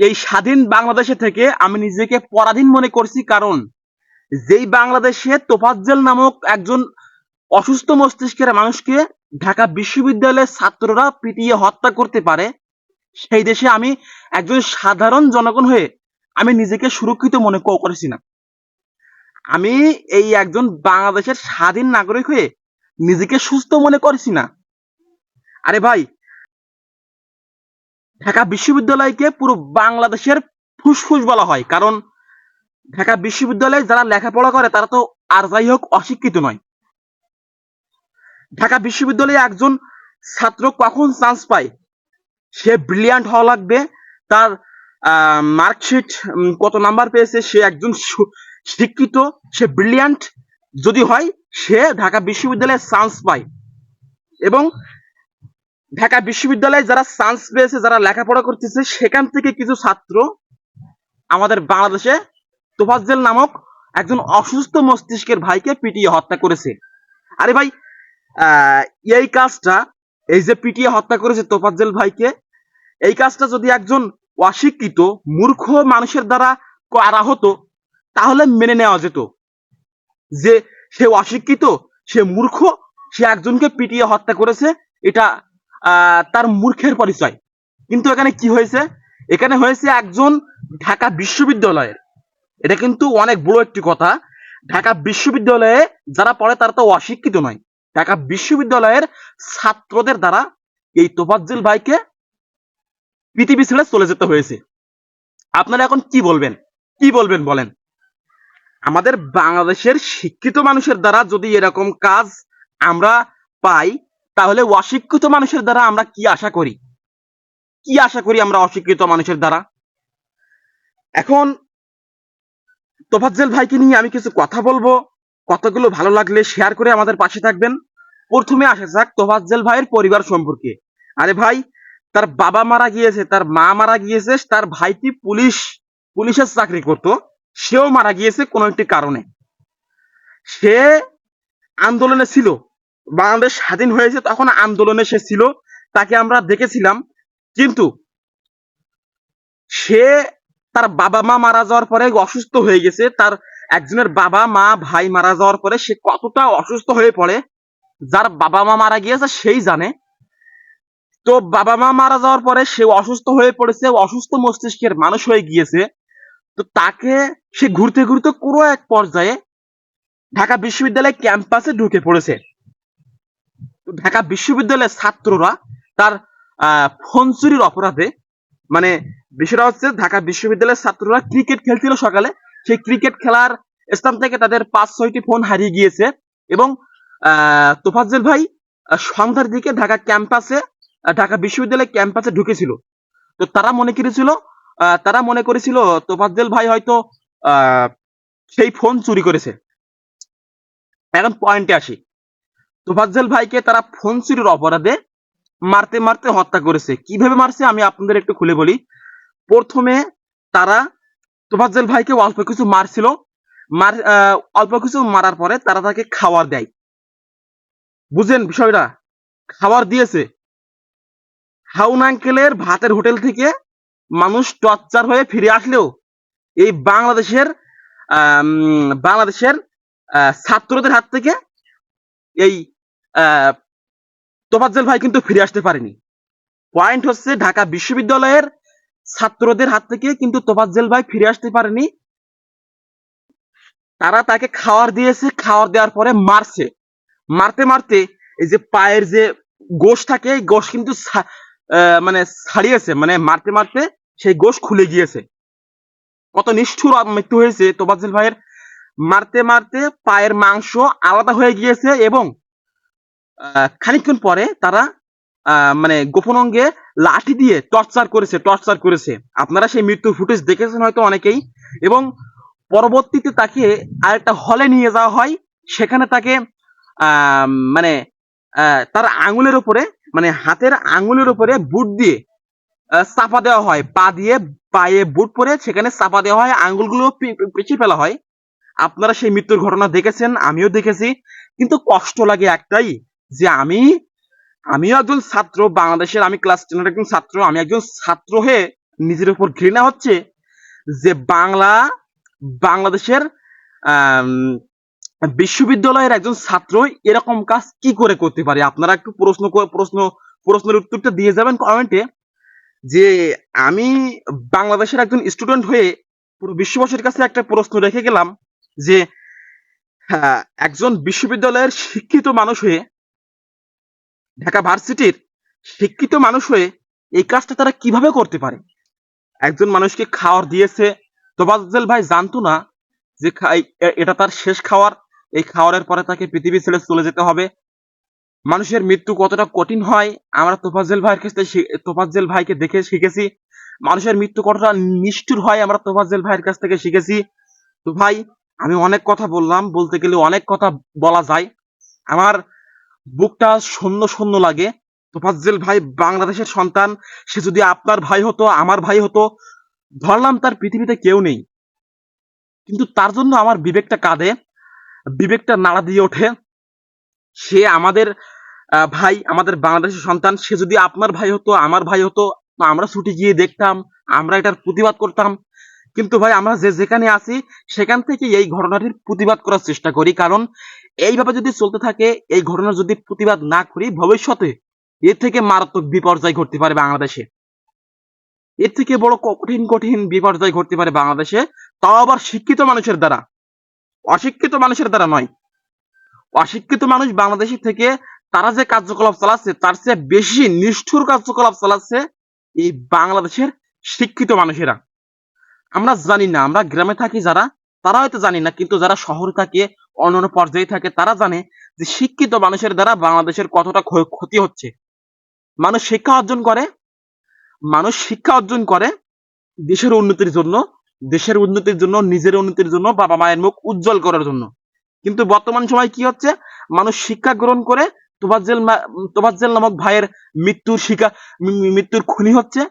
এই স্বাধীন বাংলাদেশে থেকে আমি নিজেকে পরাধীন মনে করছি কারণ যেই বাংলাদেশে তোফাজ্জেল নামক একজন অসুস্থ মস্তিষ্কের মানুষকে ঢাকা বিশ্ববিদ্যালয়ের ছাত্ররা পিটিয়ে হত্যা করতে পারে, সেই দেশে আমি একজন সাধারণ জনগণ হয়ে আমি নিজেকে সুরক্ষিত মনে করেছি না। আমি এই একজন বাংলাদেশের স্বাধীন নাগরিক হয়ে নিজেকে সুস্থ মনে করেছি না। আরে ভাই ঢাকা বিশ্ববিদ্যালয়কে পুরো বাংলাদেশের ফুসফুস বলা হয়। কারণ ঢাকা বিশ্ববিদ্যালয়ে যারা লেখাপড়া করে, তারা তো আর যাই হোক অশিক্ষিত নয়। ঢাকা বিশ্ববিদ্যালয়ে একজন ছাত্র কখন চান্স পায়? সে ব্রিলিয়ান্ট হওয়া লাগবে। তার মার্কশিট কত নাম্বার পেয়েছে, সে একজন শিক্ষিত, সে ব্রিলিয়ান্ট যদি হয়, সে ঢাকা বিশ্ববিদ্যালয়ে চান্স পায়। এবং ঢাকা বিশ্ববিদ্যালয়ে যারা চান্স পেয়েছে, যারা লেখাপড়া করতেছে, সেখান থেকে কিছু ছাত্র আমাদের বাংলাদেশে তোফাজ্জেল নামক একজন অসুস্থ মস্তিষ্কের ভাইকে পিটিয়ে হত্যা করেছে। আরে ভাই এই কাজটা, এই যে পিটিয়ে হত্যা করেছে তোফাজ্জেল ভাইকে, এই কাজটা যদি একজন অশিক্ষিত, মূর্খ মানুষের দ্বারা করা হতো, তাহলে মেনে নেওয়া যেত। যে সে অশিক্ষিত, সে মূর্খ, সে একজনকে পিটিয়ে হত্যা করেছে, এটা তার মূর্খের পরিচয়। কিন্তু এখানে কি হয়েছে? এখানে হয়েছে একজন ঢাকা বিশ্ববিদ্যালয়ের। এটা কিন্তু অনেক বড় একটি কথা। ঢাকা বিশ্ববিদ্যালয়ে যারা পড়ে তারা তো অশিক্ষিত নয়। ঢাকা বিশ্ববিদ্যালয়ের ছাত্রদের দ্বারা এই তোফাজ্জেল ভাইকে পৃথিবী ছেড়ে চলে যেতে হয়েছে। আপনারা এখন কি বলবেন? কি বলবেন বলেন? আমাদের বাংলাদেশের শিক্ষিত মানুষের দ্বারা যদি এরকম কাজ আমরা পাই তাহলে অশিক্ষিত মানুষের দ্বারা আমরা কি আশা করি? কি আশা করি আমরা অশিক্ষিত মানুষের দ্বারা? এখন তোফাজ্জেল ভাইকে নিয়ে আমি কিছু কথা বলব। কথাগুলো ভালো লাগলে শেয়ার করে আমাদের পাশে থাকবেন। প্রথমে আসা যাক তোফাজ্জেল ভাইয়ের পরিবার সম্পর্কে। আরে ভাই, তার বাবা মারা গিয়েছে, তার মা মারা গিয়েছে, তার ভাইটি পুলিশ, পুলিশের চাকরি করত। সেও মারা গিয়েছে কোনো একটি কারণে। সে আন্দোলনে ছিল। বাংলাদেশ স্বাধীন হয়েছে তখন আন্দোলনে সে ছিল, তাকে আমরা দেখেছিলাম। কিন্তু সে তার বাবা মা মারা যাওয়ার পরে অসুস্থ হয়ে গেছে। তার একজনের বাবা মা, ভাই মারা যাওয়ার পরে সে কতটা অসুস্থ হয়ে পড়ে, যার বাবা মা মারা গিয়েছে সেই জানে। তো বাবা মা মারা যাওয়ার পরে সে অসুস্থ হয়ে পড়েছে, অসুস্থ মস্তিষ্কের মানুষ হয়ে গিয়েছে। তো তাকে সে ঘুরতে ঘুরতে কোনো এক পর্যায়ে ঢাকা বিশ্ববিদ্যালয় ক্যাম্পাসে ঢুকে পড়েছে। ঢাকা বিশ্ববিদ্যালয়ের ছাত্ররা তার ফোন চুরির অপরাধে মানে বিষয়টা হচ্ছে ঢাকা বিশ্ববিদ্যালয়ের ছাত্ররা ক্রিকেট খেলছিল সকালে। সেই ক্রিকেট খেলার স্থান থেকে তাদের পাঁচ, ছয়টি ফোন হারিয়ে গিয়েছে এবং তোফাজ্জেল ভাই সন্ধ্যার দিকে ঢাকা ক্যাম্পাসে ঢাকা বিশ্ববিদ্যালয় ক্যাম্পাসে ঢুকেছিল। তো তারা মনে করেছিল তারা মনে করেছিল তোফাজ্জেল ভাই হয়তো সেই ফোন চুরি করেছে। এখন পয়েন্টে আসি। তোফাজ্জেল ভাইকে তারা ফোন চুরির অপরাধে মারতে মারতে হত্যা করেছে। কীভাবে মারছে আমি আপনাদের একটু খুলে বলি। প্রথমে তারা তোফাজ্জেল ভাইকে অল্প কিছু মারছিল। মার অল্প কিছু মারার পরে তারা তাকে খাবার দেয়। বুঝেন বিষয়টা? খাবার দিয়েছে। হাউন আঙ্কেলের ভাতের হোটেল থেকে মানুষ টর্চার হয়ে ফিরে আসলেও এই বাংলাদেশের বাংলাদেশের ছাত্রদের হাত থেকে এই তোফাজ্জেল ভাই কিন্তু ফিরে আসতে পারেনি। পয়েন্ট হচ্ছে ঢাকা বিশ্ববিদ্যালয়ের ছাত্রদের হাত থেকে কিন্তু তোফাজ্জেল ভাই ফিরে আসতে পারেনি। তারা তাকে খাওয়ার দিয়েছে, খাওয়ার দেওয়ার পরে মারছে। মারতে মারতে এই যে পায়ের যে গোশ থাকে, এই গোশ কিন্তু মানে ছাড়িয়েছে। মানে মারতে মারতে সেই গোশ খুলে গিয়েছে। কত নিষ্ঠুর মৃত্যু হয়েছে তোফাজ্জেল ভাইয়ের। মারতে মারতে পায়ের মাংস আলাদা হয়ে গিয়েছে এবং আহ, খানিকক্ষণ পরে তারা মানে গোপন অঙ্গে লাঠি দিয়ে টর্চার করেছে টর্চার করেছে। আপনারা সেই মৃত্যুর ফুটেজ দেখেছেন হয়তো অনেকেই। এবং পরবর্তীতে তাকে আরেকটা হলে নিয়ে যাওয়া হয়। সেখানে তাকে মানে তার আঙুলের উপরে মানে হাতের আঙুলের উপরে বুট দিয়ে চাপা দেওয়া হয়। পা দিয়ে পায়ে বুট পরে সেখানে চাপা দেওয়া হয়। আঙুলগুলো পিছিয়ে ফেলা হয়। আপনারা সেই মৃত্যুর ঘটনা দেখেছেন আমিও দেখেছি। কিন্তু কষ্ট লাগে একটাই যে আমি আমিও একজন ছাত্র বাংলাদেশের আমি ক্লাস টেনের একজন ছাত্র আমি একজন ছাত্র হয়ে নিজের উপর ঘৃণা হচ্ছে যে বাংলা বাংলাদেশের বিশ্ববিদ্যালয়ের একজন ছাত্র এরকম কাজ কি করে করতে পারে? আপনারা একটু প্রশ্ন প্রশ্ন প্রশ্নের উত্তরটা দিয়ে যাবেন কমেন্টে যে আমি বাংলাদেশের একজন স্টুডেন্ট হয়ে পুরো বিশ্ববাসীর কাছে একটা প্রশ্ন রেখে গেলাম যে হ্যাঁ, একজন বিশ্ববিদ্যালয়ের শিক্ষিত মানুষ হয়ে ঢাকা ভার্সিটির শিক্ষিত মানুষ হয়ে এই কাজটা তারা কীভাবে করতে পারে? একজন মানুষকে খাওয়ার দিয়েছে। তোবাজ্জেল ভাই, জানতো না যে এটা তার শেষ খাওয়ার। এই খাওয়ারের পরে তাকে পৃথিবী ছেড়ে চলে যেতে হবে। মানুষের মৃত্যু কতটা কঠিন হয়, আমরা তোফাজ্জেল ভাইয়ের কাছে শি- তোফাজ্জেল ভাইকে দেখে শিখেছি। মানুষের মৃত্যু কতটা নিষ্ঠুর হয়, আমরা তোফাজ্জেল ভাইয়ের কাছ থেকে শিখেছি। তো ভাই, আমি অনেক কথা বললাম, বলতে গেলে অনেক কথা বলা যায়। আমার বুকটা শূন্য শূন্য লাগে। তোফাজ্জেল ভাই, বাংলাদেশের সন্তান, সে যদি আপনার ভাই হতো, আমার ভাই হতো, ধরলাম তার পৃথিবীতে কেউ নেই। কিন্তু তার জন্য আমার বিবেকটা কাঁদে, বিবেকটা নাড়া দিয়ে ওঠে। সে আমাদের ভাই, আমাদের বাংলাদেশের সন্তান, সে যদি আপনার ভাই হতো, আমার ভাই হতো আমরা ছুটি গিয়ে দেখতাম, আমরা এটার প্রতিবাদ করতাম। কিন্তু ভাই, আমরা যে যেখানে আছি, সেখান থেকে এই ঘটনাটির প্রতিবাদ করার চেষ্টা করি। কারণ এইভাবে যদি চলতে থাকে, এই ঘটনার যদি প্রতিবাদ না করি, ভবিষ্যতে এর থেকে মারাত্মক বিপর্যয় ঘটতে পারে বাংলাদেশে। এর থেকে বড় কঠিন কঠিন বিপর্যয় ঘটতে পারে বাংলাদেশে, তাও আবার শিক্ষিত মানুষের দ্বারা। অশিক্ষিত মানুষের দ্বারা নয়। অশিক্ষিত মানুষ বাংলাদেশি থেকে তারা যে কার্যকলাপ চালাচ্ছে, তার চেয়ে বেশি নিষ্ঠুর কার্যকলাপ চালাচ্ছে এই বাংলাদেশের শিক্ষিত মানুষেরা। আমরা জানি না, আমরা গ্রামে থাকি যারা, তারা হয়তো জানি না, কিন্তু যারা শহরে থাকে অন্যান্য পর্যায়ে থাকে, তারা জানে যে শিক্ষিত মানুষের দ্বারা বাংলাদেশের কতটা ক্ষতি হচ্ছে। মানুষ শিক্ষা অর্জন করে, মানুষ শিক্ষা অর্জন করে দেশের উন্নতির জন্য, দেশের উন্নতির জন্য, নিজের উন্নতির জন্য, বাবা মায়ের মুখ উজ্জ্বল করার জন্য। কিন্তু বর্তমান সময় কি হচ্ছে? মানুষ শিক্ষা গ্রহণ করে তোবাজ্জেল তোবাজ্জেল নামক ভাইয়ের মৃত্যুর শিকা মৃত্যুর খনি হচ্ছে।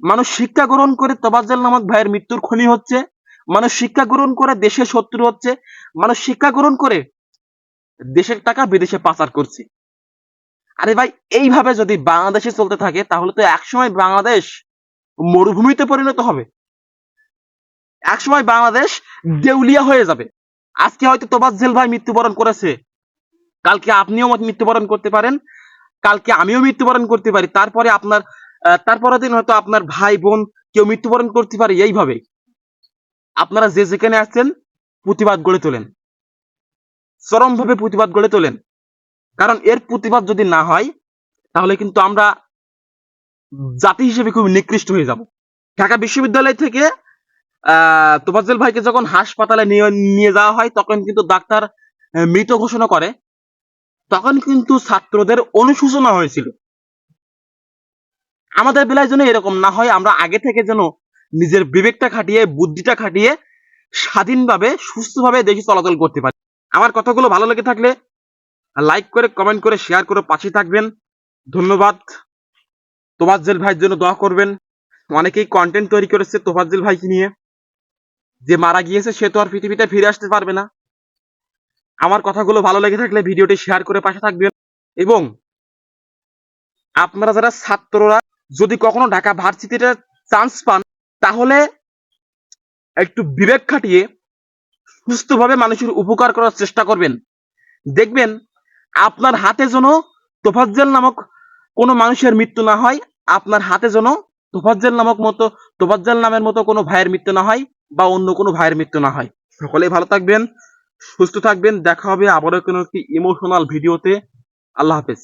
মানুষ শিক্ষা গ্রহণ করে তোবাজ্জেল নামক ভাইয়ের মৃত্যুর খনি হচ্ছে। মানুষ শিক্ষা গ্রহণ করে দেশের শত্রু হচ্ছে, মানুষ শিক্ষা গ্রহণ করে দেশের টাকা বিদেশে পাচার করছে। আরে ভাই, এইভাবে যদি বাংলাদেশে চলতে থাকে, তাহলে তো একসময় বাংলাদেশ মরুভূমিতে পরিণত হবে। একসময় বাংলাদেশ দেউলিয়া হয়ে যাবে। আজকে হয়তো তোবাজ্জেল ভাই মৃত্যুবরণ করেছে। কালকে আপনিও মৃত্যুবরণ করতে পারেন, কালকে আমিও মৃত্যুবরণ করতে পারি। তারপরে আপনার তারপরের দিন হয়তো আপনার ভাই বোন কেউ মৃত্যুবরণ করতে পারে এইভাবে আপনারা যে যেখানে আছেন প্রতিবাদ গড়ে তোলেন। চরমভাবে প্রতিবাদ গড়ে তোলেন। কারণ এর প্রতিবাদ যদি না হয়, তাহলে কিন্তু আমরা জাতি হিসেবে খুব নিকৃষ্ট হয়ে যাব। ঢাকা বিশ্ববিদ্যালয় থেকে তোফাজ্জল ভাইকে যখন হাসপাতালে নিয়ে নিয়ে যাওয়া হয়, তখন কিন্তু ডাক্তার মৃত ঘোষণা করে। তখন কিন্তু ছাত্রদের অনুশোচনা হয়েছিল। আমাদের বেলায় যেন এরকম না হয়, আমরা আগে থেকে যেন নিজের বিবেকটা খাটিয়ে, বুদ্ধিটা খাটিয়ে স্বাধীনভাবে, সুস্থভাবে দেশে চলাচল করতে পারি। আমার কথাগুলো ভালো লেগে থাকলে লাইক করে কমেন্ট করে শেয়ার করে পাশে থাকবেন। ধন্যবাদ। তোফাজ্জেল ভাইয়ের জন্য দোয়া করবেন। অনেকেই কন্টেন্ট তৈরি করেছে তোফাজ্জেল ভাইকে নিয়ে। যে মারা গিয়েছে, সে তো আর পৃথিবীতে ফিরে আসতে পারবে না। আমার কথাগুলো ভালো লেগে থাকলে ভিডিওটি শেয়ার করে পাশে থাকবেন। এবং আপনারা যারা ছাত্ররা, যদি কখনো ঢাকা ভার্সিটিতে চান্স পান তাহলে একটু বিবেক খাটিয়ে সুস্থভাবে মানুষের উপকার করার চেষ্টা করবেন। দেখবেন আপনার হাতে যেন তোফাজ্জেল নামক কোনো মানুষের মৃত্যু না হয়, আপনার হাতে যেন তোফাজ্জেল নামক মতো, তোফাজ্জেল নামের মতো কোনো ভাইয়ের মৃত্যু না হয় বা অন্য কোনো ভাইয়ের মৃত্যু না হয়। সকলেই ভালো থাকবেন, সুস্থ থাকবেন, দেখা হবে আবারও কোনো একটি ইমোশনাল ভিডিওতে আল্লাহ হাফেজ।